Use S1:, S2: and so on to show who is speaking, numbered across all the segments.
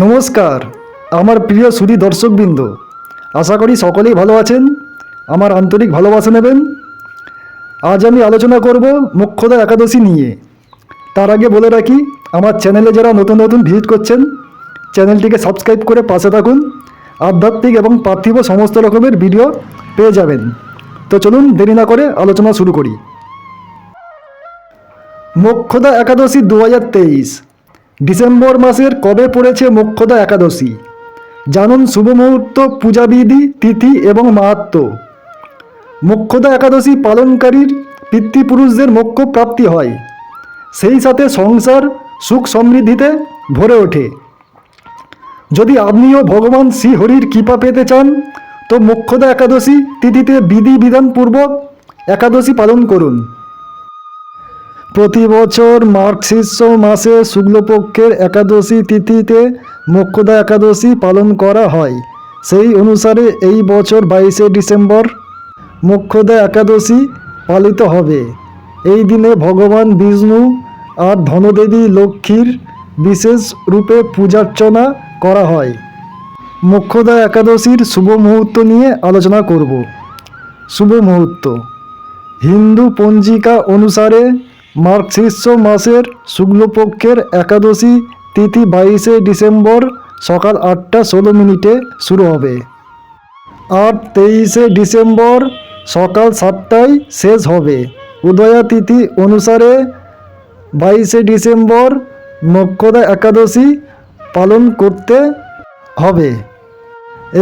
S1: নমস্কার, আমার প্রিয় সুধী দর্শকবৃন্দ। আশা করি সকলেই ভালো আছেন, আমার আন্তরিক ভালোবাসা নেবেন। আজ আমি আলোচনা করব মোক্ষদা একাদশী নিয়ে। তার আগে বলে রাখি, আমার চ্যানেলে যারা নতুন নতুন ভিজিট করছেন, চ্যানেলটিকে সাবস্ক্রাইব করে পাশে থাকুন। আধ্যাত্মিক এবং পার্থিব সমস্ত রকমের ভিডিও পেয়ে যাবেন। তো চলুন দেরি না করে আলোচনা শুরু করি। মোক্ষদা একাদশী দু হাজার তেইশ ডিসেম্বর মাসের কবে পড়েছে মোক্ষদা একাদশী? জানুন শুভ মুহূর্ত, পূজাবিধি, তিথি এবং মাহাত্ম। মোক্ষদা একাদশী পালনকারীর পিতৃপুরুষদের মোক্ষ প্রাপ্তি হয়। সেই সাথে সংসার, সুখ সমৃদ্ধিতে ভরে ওঠে। যদি আপনিও ভগবান শ্রীহরির কৃপা পেতে চান, তো মোক্ষদা একাদশী তিথিতে বিধি বিধানপূর্বক একাদশী পালন করুন। প্রতি বছর মার্কশীর্ষ মাসে শুক্লপক্ষের একাদশী তিথিতে মোক্ষদা একাদশী পালন করা হয়। সেই অনুসারে এই বছর বাইশে ডিসেম্বর মোক্ষদা একাদশী পালিত হবে। এই দিনে ভগবান বিষ্ণু আর ধনদেবী লক্ষ্মীর বিশেষ রূপে পূজার্চনা করা হয়। মোক্ষদা একাদশীর শুভ মুহূর্ত নিয়ে আলোচনা করব। শুভ মুহূর্ত। হিন্দু পঞ্জিকা অনুসারে মার্কশীর্ষ মাসের শুক্লপক্ষের একাদশী তিথি বাইশে ডিসেম্বর সকাল আটটা ষোলো মিনিটে শুরু হবে। আর তেইশে ডিসেম্বর সকাল সাতটায় শেষ হবে। উদয়া তিথি অনুসারে বাইশে ডিসেম্বর নক্ষদা একাদশী পালন করতে হবে।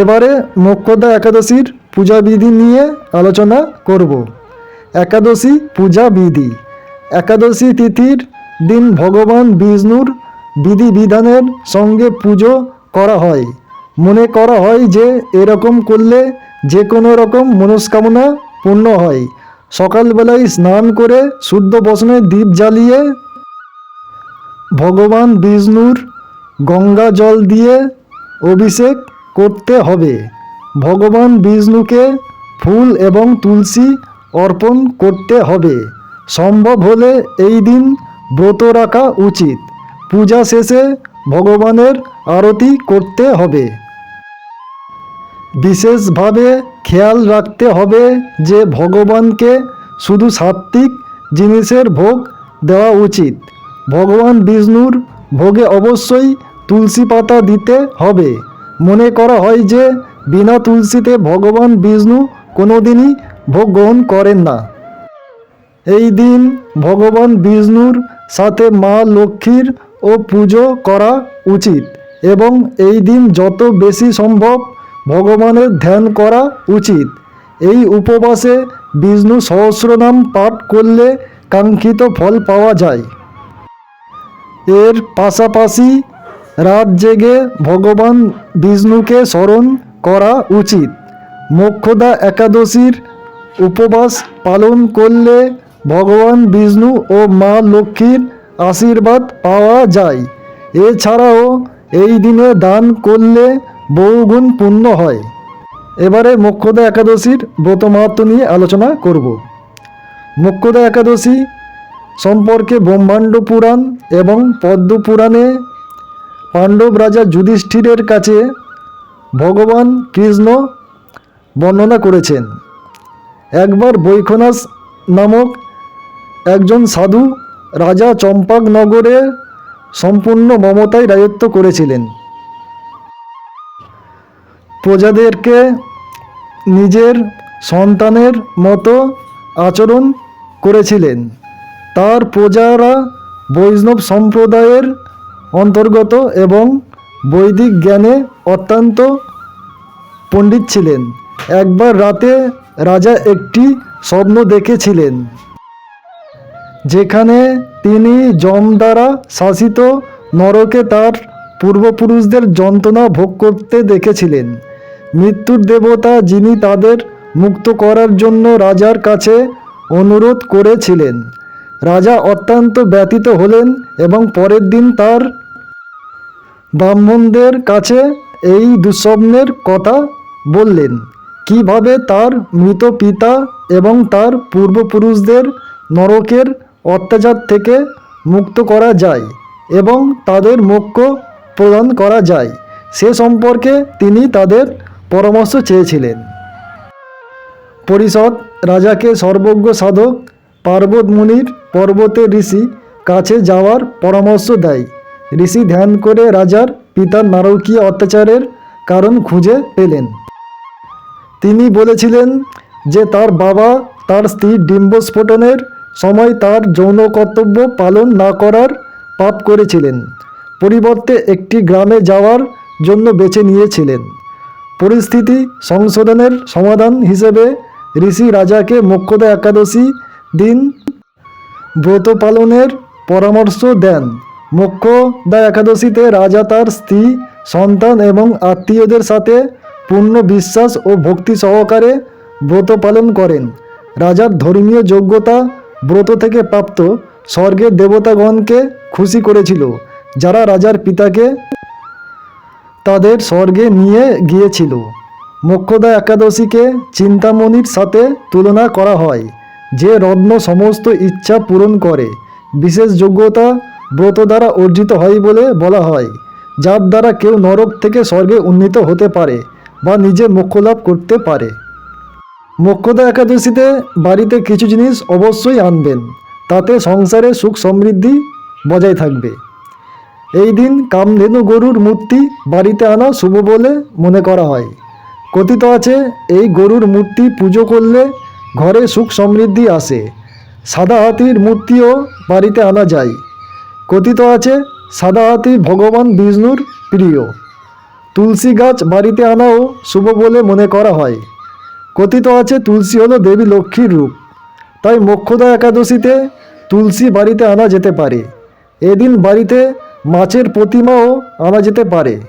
S1: এবারে মোক্ষদা একাদশীর পূজাবিধি নিয়ে আলোচনা করব। একাদশী পূজা বিধি একাদশী তিথির দিন ভগবান বিষ্ণুর বিধিবিধানের সঙ্গে পুজো করা হয়। মনে করা হয় যে এরকম করলে যে কোনো রকম মনস্কামনা পূর্ণ হয়। সকালবেলায় স্নান করে শুদ্ধ বসনে দ্বীপ জ্বালিয়ে ভগবান বিষ্ণুর গঙ্গা জল দিয়ে অভিষেক করতে হবে। ভগবান বিষ্ণুকে ফুল এবং তুলসী অর্পণ করতে হবে। সম্ভব হলে এই দিন ব্রত রাখা উচিত। পূজা শেষে ভগবানের আরতি করতে হবে। বিশেষভাবে খেয়াল রাখতে হবে যে ভগবানকে শুধু সাত্ত্বিক জিনিসের ভোগ দেওয়া উচিত। ভগবান বিষ্ণুর ভোগে অবশ্যই তুলসী পাতা দিতে হবে। মনে করা হয় যে, বিনা তুলসীতে ভগবান বিষ্ণু কোনোদিনই ভোগ গ্রহণ করেন না। এই দিন ভগবান বিষ্ণুর সাথে মা লক্ষ্মীর ও পুজো করা উচিত এবং এই দিন যত বেশি সম্ভব ভগবানের ধ্যান করা উচিত। এই উপবাসে বিষ্ণু সহস্রনাম পাঠ করলে কাঙ্ক্ষিত ফল পাওয়া যায়। এর পাশাপাশি রাত জেগে ভগবান বিষ্ণুকে স্মরণ করা উচিত। মোক্ষদা একাদশীর উপবাস পালন করলে ভগবান, বিষ্ণু ও মা লক্ষ্মীর আশীর্বাদ পাওয়া যায়। এছাড়াও এই দিনে দান করলে বহুগুণ পূর্ণ হয়। এবারে মোক্ষদা একাদশীর ব্রত মাহাত্ম নিয়ে আলোচনা করব। মোক্ষদা একাদশী সম্পর্কে ব্রহ্মাণ্ড পুরাণ এবং পদ্ম পুরাণে পাণ্ডব রাজা যুধিষ্ঠিরের কাছে ভগবান কৃষ্ণ বর্ণনা করেছেন। একবার বৈখনাস নামক একজন সাধু রাজা চম্পাক নগরে সম্পূর্ণ মমতায় রাজত্ব করেছিলেন। প্রজাদেরকে নিজের সন্তানের মতো আচরণ করেছিলেন। তার প্রজারা বৈষ্ণব সম্প্রদায়ের অন্তর্গত এবং বৈদিক জ্ঞানে অত্যন্ত পণ্ডিত ছিলেন। একবার রাতে রাজা একটি স্বপ্ন দেখেছিলেন। যেখানে তিনি যম দ্বারা শাসিত নরকে তার পূর্বপুরুষদের যন্ত্রণা ভোগ করতে দেখেছিলেন। মৃত্যুর দেবতা যিনি তাদের মুক্ত করার জন্য রাজার কাছে অনুরোধ করেছিলেন। রাজা অত্যন্ত ব্যতীত হলেন এবং পরের দিন তার ব্রাহ্মণদের কাছে এই দুঃস্বপ্নের কথা বললেন, কীভাবে তার মৃত পিতা এবং তার পূর্বপুরুষদের নরকের অত্যাচার থেকে মুক্ত করা যায় এবং তাদের মোক্ষ প্রদান করা যায়। সে সম্পর্কে তিনি তাদের পরামর্শ চেয়েছিলেন। পরিষদ রাজাকে সর্বজ্ঞ সাধক পার্বত মুনির পর্বতের ঋষি কাছে যাওয়ার পরামর্শ দেয়। ঋষি ধ্যান করে রাজার পিতার নারকীয় অত্যাচারের কারণ খুঁজে পেলেন। তিনি বলেছিলেন যে তার বাবা তার স্ত্রীর ডিম্বস্ফোটনের সময় তার যৌন কর্তব্য পালন না করার পাপ করেছিলেন। পরিবর্তে একটি গ্রামে যাওয়ার জন্য বেছে নিয়েছিলেন। পরিস্থিতি সংশোধনের সমাধান হিসেবে ঋষি রাজাকে মোক্ষদা একাদশী দিন ব্রত পালনের পরামর্শ দেন। মোক্ষদা একাদশীতে রাজা তার স্ত্রী, সন্তান এবং আত্মীয়দের সাথে পূর্ণ বিশ্বাস ও ভক্তি সহকারে ব্রত পালন করেন। রাজার ধর্মীয় যোগ্যতা ব্রত থেকে প্রাপ্ত স্বর্গের দেবতাগণকে খুশি করেছিল, যারা রাজার পিতাকে তাদের স্বর্গে নিয়ে গিয়েছিল। মোক্ষদা একাদশীকে চিন্তামণির সাথে তুলনা করা হয়, যে রত্ন সমস্ত ইচ্ছা পূরণ করে, বিশেষ যোগ্যতা ব্রত দ্বারা অর্জিত হয় বলে বলা হয়, যার দ্বারা কেউ নরক থেকে স্বর্গে উন্নীত হতে পারে বা নিজে মোক্ষ লাভ করতে পারে। মোক্ষদা একাদশীতে বাড়িতে কিছু জিনিস অবশ্যই আনবেন। তাতে সংসারে সুখ সমৃদ্ধি বজায় থাকবে। এই দিন কামধেনু গরুর মূর্তি বাড়িতে আনা শুভ বলে মনে করা হয়। কথিত আছে, এই গরুর মূর্তি পুজো করলে ঘরে সুখ সমৃদ্ধি আসে। সাদা হাতির মূর্তিও বাড়িতে আনা যায়। কথিত আছে, সাদা হাতি ভগবান বিষ্ণুর প্রিয়। তুলসী গাছ বাড়িতে আনাও শুভ বলে মনে করা হয়। কথিত আছে, তুলসী হলো দেবী লক্ষ্মীর রূপ। তাই মক্ষদা একাদশীতে তুলসী বাড়িতে আনা যেতে পারে। এদিন বাড়িতে মাছের প্রতিমাও আনা যেতে পারে।